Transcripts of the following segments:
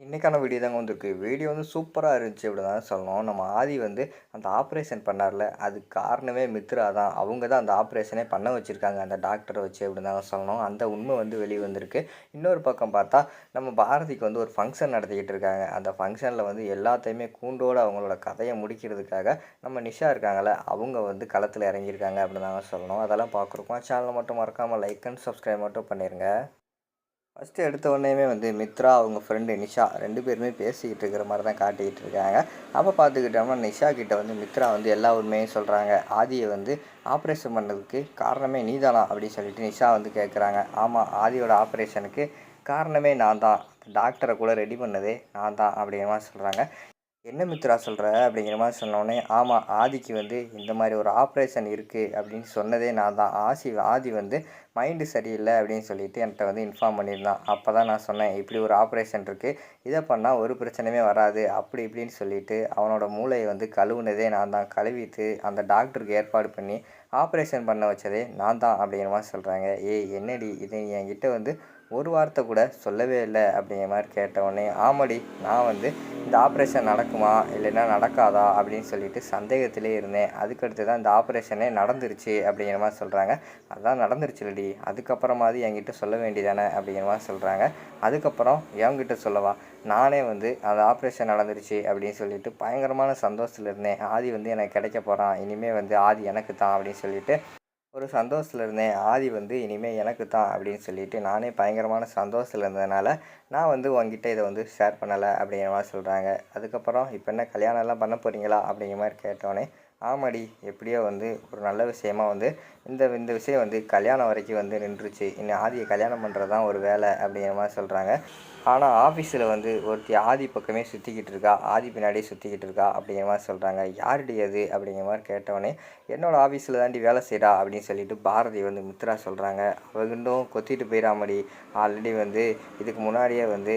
இன்றைக்கான வீடியோ தாங்க வந்திருக்கு. வீடியோ வந்து சூப்பராக இருந்துச்சு அப்படி தான் சொல்லணும். நம்ம ஆதி வந்து அந்த ஆப்ரேஷன் பண்ணார்ல. அதுக்கு காரணமே மித்ரா தான். அவங்க தான் அந்த ஆப்ரேஷனே பண்ண வச்சுருக்காங்க. அந்த டாக்டரை வச்சு அப்படி தான் சொல்லணும். அந்த உண்மை வந்து வெளியே வந்திருக்கு. இன்னொரு பக்கம் பார்த்தா நம்ம பாரதிக்கு வந்து ஒரு ஃபங்க்ஷன் நடத்திக்கிட்டு இருக்காங்க. அந்த ஃபங்க்ஷனில் வந்து எல்லாத்தையுமே கூண்டோடு அவங்களோட கதையை முடிக்கிறதுக்காக நம்ம நிஷா இருக்காங்கல்ல அவங்க வந்து களத்தில் இறங்கியிருக்காங்க அப்படின்னு தாங்க சொல்லணும். அதெல்லாம் பார்க்குறோம் சேனலை மட்டும் மறக்காமல் லைக் அண்ட் சப்ஸ்கிரைப் மட்டும் பண்ணிடுங்க ஃபஸ்ட்டு எடுத்த உடனேயுமே வந்து மித்ரா அவங்க ஃப்ரெண்டு நிஷா ரெண்டு பேருமே பேசிக்கிட்டு இருக்கிற மாதிரி தான் காட்டிக்கிட்டு இருக்காங்க. அப்போ பார்த்துக்கிட்டோம்னா நிஷா கிட்ட வந்து மித்ரா வந்து எல்லா உண்மையும் சொல்கிறாங்க ஆதியை வந்து ஆப்ரேஷன் பண்ணதுக்கு காரணமே நீதானா அப்படின்னு சொல்லிட்டு நிஷா வந்து கேட்குறாங்க ஆமாம் ஆதியோட ஆப்ரேஷனுக்கு காரணமே நான் தான் டாக்டரை கூட ரெடி பண்ணதே நான் தான் அப்படிங்கிற மாதிரி சொல்கிறாங்க என்ன மித்ரா சொல்கிற அப்படிங்கிற மாதிரி சொன்னோடனே ஆமாம் ஆதிக்கு வந்து இந்த மாதிரி ஒரு ஆப்ரேஷன் இருக்குது அப்படின்னு சொன்னதே நான் தான். ஆசி ஆதி வந்து மைண்டு சரியில்லை அப்படின்னு சொல்லிட்டு என்கிட்ட வந்து இன்ஃபார்ம் பண்ணியிருந்தான். அப்போ தான் நான் சொன்னேன் இப்படி ஒரு ஆப்ரேஷன் இருக்குது இதை பண்ணால் ஒரு பிரச்சனையுமே வராது. அப்படி இப்படின்னு சொல்லிட்டு அவனோட மூளையை வந்து கழுவுனதே நான் தான். கழுவிட்டு அந்த டாக்டருக்கு ஏற்பாடு பண்ணி ஆப்ரேஷன் பண்ண வச்சதே நான் தான் அப்படிங்கிற மாதிரி சொல்கிறாங்க ஏய் என்னடி இது? நீ என்கிட்ட வந்து ஒரு வார்த்தை கூட சொல்லவே இல்லை அப்படிங்கிற மாதிரி கேட்டவுடனே ஆமாடி நான் வந்து இந்த ஆப்ரேஷன் நடக்குமா இல்லைன்னா நடக்காதா அப்படின்னு சொல்லிட்டு சந்தேகத்திலே இருந்தேன். அதுக்கடுத்து தான் இந்த ஆப்ரேஷனே நடந்துருச்சு அப்படிங்கிற மாதிரி சொல்கிறாங்க அதான் நடந்துருச்சுலடி. அதுக்கப்புறமாவது என்கிட்ட சொல்ல வேண்டியதானே அப்படிங்கிற மாதிரி சொல்கிறாங்க அதுக்கப்புறம் என்கிட்ட சொல்லவா நானே வந்து அந்த ஆப்ரேஷன் நடந்துருச்சு அப்படின்னு சொல்லிட்டு பயங்கரமான சந்தோஷத்தில் இருந்தேன். ஆதி வந்து எனக்கு கிடைக்க போகிறான் இனிமேல் வந்து ஆதி எனக்கு தான் அப்படின்னு சொல்லிட்டு ஒரு சந்தோஷத்தில் இருந்தேன். ஆதி வந்து இனிமேல் எனக்கு தான் அப்படின்னு சொல்லிட்டு நானே பயங்கரமான சந்தோஷத்தில் இருந்ததுனால நான் வந்து உங்ககிட்ட இதை வந்து ஷேர் பண்ணலை அப்படிங்கிற மாதிரி சொல்கிறாங்க அதுக்கப்புறம் இப்போ என்ன கல்யாணம்லாம் பண்ண போகிறீங்களா அப்படிங்கிற மாதிரி கேட்டோன்னே ஆமாடி எப்படியோ வந்து ஒரு நல்ல விஷயமா வந்து இந்த இந்த விஷயம் வந்து கல்யாணம் வரைக்கும் வந்து நின்றுச்சு. இன்னும் ஆதியை கல்யாணம் பண்ணுறது தான் ஒரு வேலை அப்படிங்கிற மாதிரி சொல்கிறாங்க ஆனால் ஆஃபீஸில் வந்து ஒருத்தி ஆதி பக்கமே சுற்றிக்கிட்டு இருக்கா ஆதி பின்னாடியே சுற்றிக்கிட்டு இருக்கா அப்படிங்கிற மாதிரி சொல்கிறாங்க யாருடைய அது அப்படிங்கிற மாதிரி கேட்டவொடனே என்னோடய ஆஃபீஸில் தாண்டி வேலை செய்கிறா அப்படின்னு சொல்லிட்டு பாரதி வந்து மித்ரா சொல்கிறாங்க அவகிண்டும் கொத்திட்டு போயிடாமடி ஆல்ரெடி வந்து இதுக்கு முன்னாடியே வந்து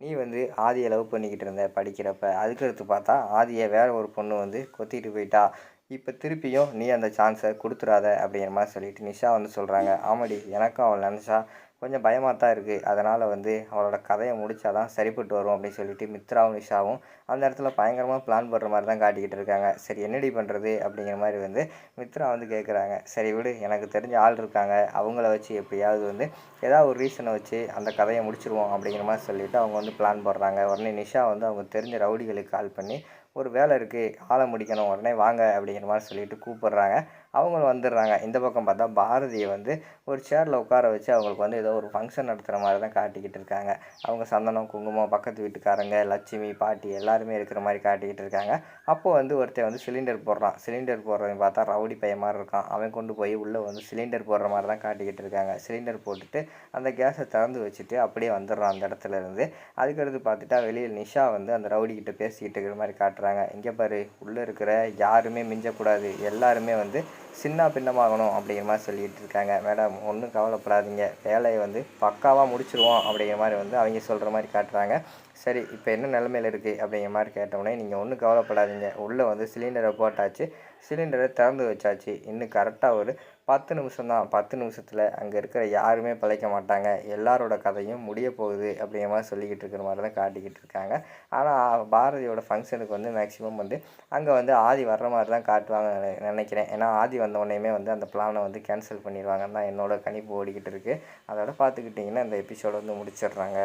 நீ வந்து ஆதியை லவ் பண்ணிக்கிட்டு இருந்த படிக்கிறப்ப அதுக்கடுத்து பார்த்தா ஆதியை வேற ஒரு பொண்ணு வந்து கொத்திட்டு போயிட்டா. இப்போ திருப்பியும் நீ அந்த சான்ஸை கொடுத்துடாத அப்படிங்கிற மாதிரி சொல்லிட்டு நிஷா வந்து சொல்கிறாங்க ஆமாடி எனக்கும் அவள் நினச்சா கொஞ்சம் பயமாக தான் இருக்குது அதனால் வந்து அவளோட கதையை முடித்தா தான் சரிப்பட்டு வரும் அப்படின்னு சொல்லிட்டு மித்ராவும் நிஷாவும் அந்த இடத்துல பயங்கரமாக பிளான் பண்ணுற மாதிரி தான் காட்டிக்கிட்டு இருக்காங்க. சரி என்னடி பண்ணுறது அப்படிங்கிற மாதிரி வந்து மித்ரா வந்து கேட்குறாங்க சரி விடு எனக்கு தெரிஞ்ச ஆள் இருக்காங்க. அவங்கள வச்சு எப்படியாவது வந்து ஏதாவது ஒரு ரீசனை வச்சு அந்த கதையை முடிச்சிருவோம் அப்படிங்கிற மாதிரி சொல்லிவிட்டு அவங்க வந்து பிளான் போடுறாங்க. உடனே நிஷா வந்து அவங்க தெரிஞ்ச ரவுடிகளுக்கு கால் பண்ணி ஒரு வேலை இருக்குது ஆளை முடிக்கணும். உடனே வாங்க அப்படிங்கிற மாதிரி சொல்லிட்டு கூப்பிட்றாங்க. அவங்களும் வந்துடுறாங்க. இந்த பக்கம் பார்த்தா பாரதியை வந்து ஒரு சேரில் உட்கார வச்சு அவங்களுக்கு வந்து ஏதோ ஒரு ஃபங்க்ஷன் நடத்துகிற மாதிரி தான் காட்டிக்கிட்டு இருக்காங்க. அவங்க சந்தனம் குங்குமம் பக்கத்து வீட்டுக்காரங்க லட்சுமி பாட்டி எல்லாருமே இருக்கிற மாதிரி காட்டிக்கிட்டு இருக்காங்க. அப்போது வந்து ஒருத்தன் வந்து சிலிண்டர் போடுறான். சிலிண்டர் போடுறவன் பார்த்தா ரவுடி பையன் மாதிரி இருக்கான். அவன் கொண்டு போய் உள்ளே வந்து சிலிண்டர் போடுற மாதிரி தான் காட்டிக்கிட்டு இருக்காங்க. சிலிண்டர் போட்டுட்டு அந்த கேஸை திறந்து வச்சுட்டு அப்படியே வந்துடுறான் அந்த இடத்துல இருந்து. அதுக்கடுத்து பார்த்துட்டா வெளியில் நிஷா வந்து அந்த ரவுடிக்கிட்ட பேசிக்கிட்டு இருக்கிற மாதிரி காட்டுறாங்க. இங்கே பாரு உள்ளே இருக்கிற யாருமே மிஞ்சக்கூடாது. எல்லாருமே வந்து சின்ன பின்னமாகணும் அப்படிங்கிற மாதிரி சொல்லிகிட்டு இருக்காங்க மேடம் ஒன்றும் கவலைப்படாதீங்க. வேலையை வந்து பக்காவாக முடிச்சிருவோம் அப்படிங்கிற மாதிரி வந்து அவங்க சொல்கிற மாதிரி காட்டுறாங்க. சரி இப்போ என்ன நிலமையில் இருக்குது அப்படிங்கிற மாதிரி கேட்டோடனே நீங்கள் ஒன்றும் கவலைப்படாதீங்க. உள்ளே வந்து சிலிண்டரை போட்டாச்சு. சிலிண்டரை திறந்து வச்சாச்சு. இன்னும் கரெக்டாக ஒரு பத்து நிமிஷம் தான் பத்து நிமிஷத்தில் அங்கே இருக்கிற யாருமே பிழைக்க மாட்டாங்க. எல்லாரோட கதையும் முடிய போகுது அப்படிங்கிற மாதிரி சொல்லிக்கிட்டு இருக்கிற மாதிரி தான் காட்டிக்கிட்டு இருக்காங்க. ஆனால் பாரதியோட ஃபங்க்ஷனுக்கு வந்து மேக்ஸிமம் வந்து அங்கே வந்து ஆதி வர்ற மாதிரி தான் காட்டுவாங்க நினைக்கிறேன். ஏன்னா ஆதி வந்த உடனேயுமே வந்து அந்த பிளானை வந்து கேன்சல் பண்ணிடுவாங்கன்னு தான் என்னோட கணிப்பு ஓடிக்கிட்டு இருக்குது அதோட பார்த்துக்கிட்டிங்கன்னா இந்த எபிசோட வந்து முடிச்சிடுறாங்க.